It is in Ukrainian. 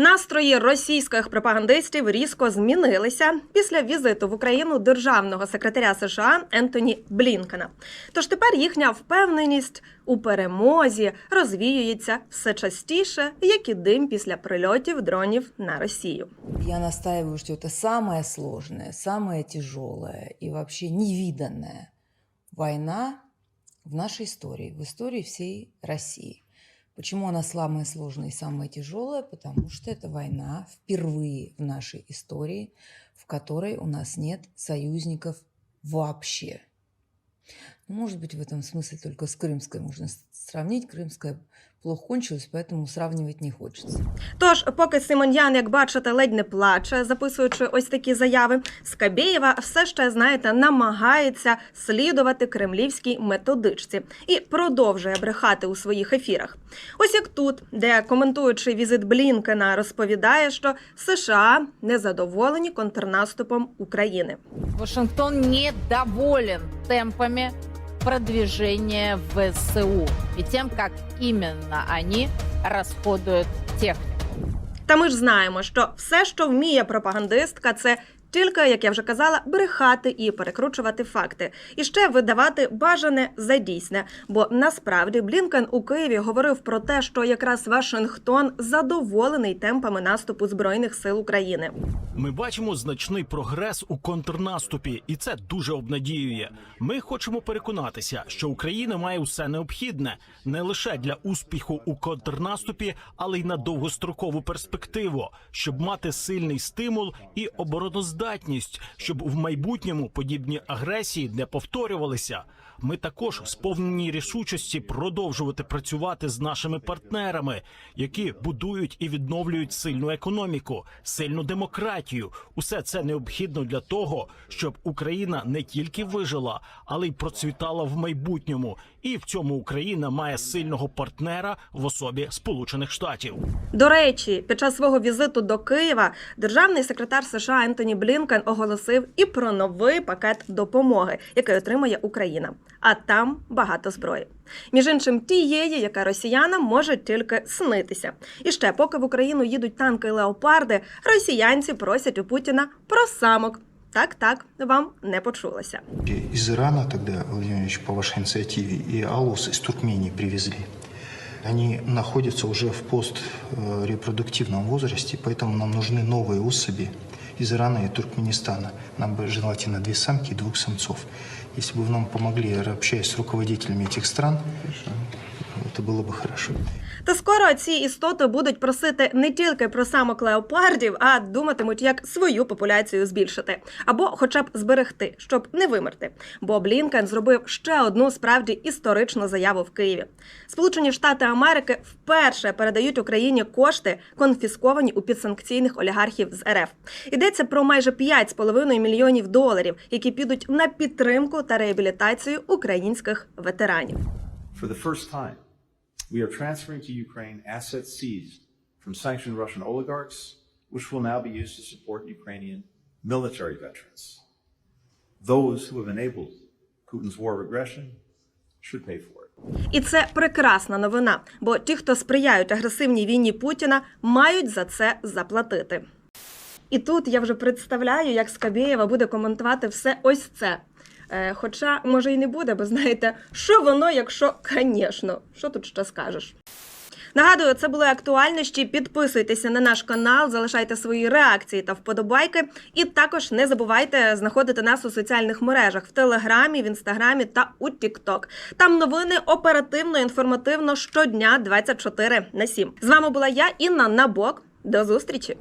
Настрої російських пропагандистів різко змінилися після візиту в Україну державного секретаря США Ентоні Блінкена. Тож тепер їхня впевненість у перемозі розвіюється все частіше, як і дим після прильотів дронів на Росію. Я настаиваю, что это самая сложная, самая тяжелая и вообще невиданная война в нашей истории, в истории всей России. Почему она самая сложная и самая тяжелая? Потому что это война впервые в нашей истории, в которой у нас нет союзников вообще. Ну, Может быть, в этом смысле только с Крымской можно с- сравнить. Крымская плохо кончилась, поэтому сравнивать не хочется. Тож, поки Симоньян, як бачите, ледь не плаче, записуючи ось такі заяви, Скабєєва все ще, знаєте, намагається слідувати кремлівській методичці і продовжує брехати у своїх ефірах. Ось як тут, де коментуючи візит Блінкена, розповідає, що США незадоволені контрнаступом України. Вашингтон недоволен темпами продвижения ВСУ и тем, как именно они расходуют технику. Та ми ж знаємо, що все, що вміє пропагандистка, це тільки, як я вже казала, брехати і перекручувати факти, і ще видавати бажане за дійсне. Бо насправді Блінкен у Києві говорив про те, що якраз Вашингтон задоволений темпами наступу збройних сил України. Ми бачимо значний прогрес у контрнаступі, і це дуже обнадіює. Ми хочемо переконатися, що Україна має усе необхідне не лише для успіху у контрнаступі, але й на довгострокову перспективу, щоб мати сильний стимул і обороноздатність, щоб в майбутньому подібні агресії не повторювалися. Ми також сповнені рішучості продовжувати працювати з нашими партнерами, які будують і відновлюють сильну економіку, сильну демократію. Усе це необхідно для того, щоб Україна не тільки вижила, але й процвітала в майбутньому. І в цьому Україна має сильного партнера в особі Сполучених Штатів. До речі, під час свого візиту до Києва державний секретар США Ентоні Блінкен оголосив і про новий пакет допомоги, який отримає Україна. А там багато зброї. Між іншим, тієї, яка росіянам може тільки снитися. І ще, поки в Україну їдуть танки леопарди, росіянці просять у Путіна про самок. Так, так, вам не почулося. И Из Ирана тогда, Владимир Ильич, по вашей инициативе, и Алус из Туркмении привезли. Они находятся уже в пострепродуктивном возрасте, поэтому нам нужны новые особи из Ирана и Туркменистана. Нам бы желательно две самки и двух самцов. Если бы вы нам помогли, общаясь с руководителями этих стран, это было бы хорошо. Та скоро ці істоти будуть просити не тільки про самок леопардів, а думатимуть, як свою популяцію збільшити, або хоча б зберегти, щоб не вимерти. Бо Блінкен зробив ще одну справді історичну заяву в Києві. Сполучені Штати Америки вперше передають Україні кошти, конфісковані у підсанкційних олігархів з РФ. Йдеться про майже 5,5 мільйонів доларів, які підуть на підтримку та реабілітацію українських ветеранів. For the first time, we are transferring to Ukraine assets seized from sanctioned Russian oligarchs, which will now be used to support Ukrainian military veterans. Those who have enabled Putin's war of aggression should pay for it. І це прекрасна новина, бо ті, хто сприяють агресивній війні Путіна, мають за це заплатити. І тут я вже представляю, як Скабєєва буде коментувати все ось це. Е, хоча, може, і не буде, бо знаєте, що воно, якщо, звісно, що тут ще скажеш. Нагадую, це були актуальності. Підписуйтеся на наш канал, залишайте свої реакції та вподобайки. І також не забувайте знаходити нас у соціальних мережах в Телеграмі, в Інстаграмі та у Тікток. Там новини оперативно, інформативно щодня 24 на 7. З вами була я, Інна Набок. До зустрічі!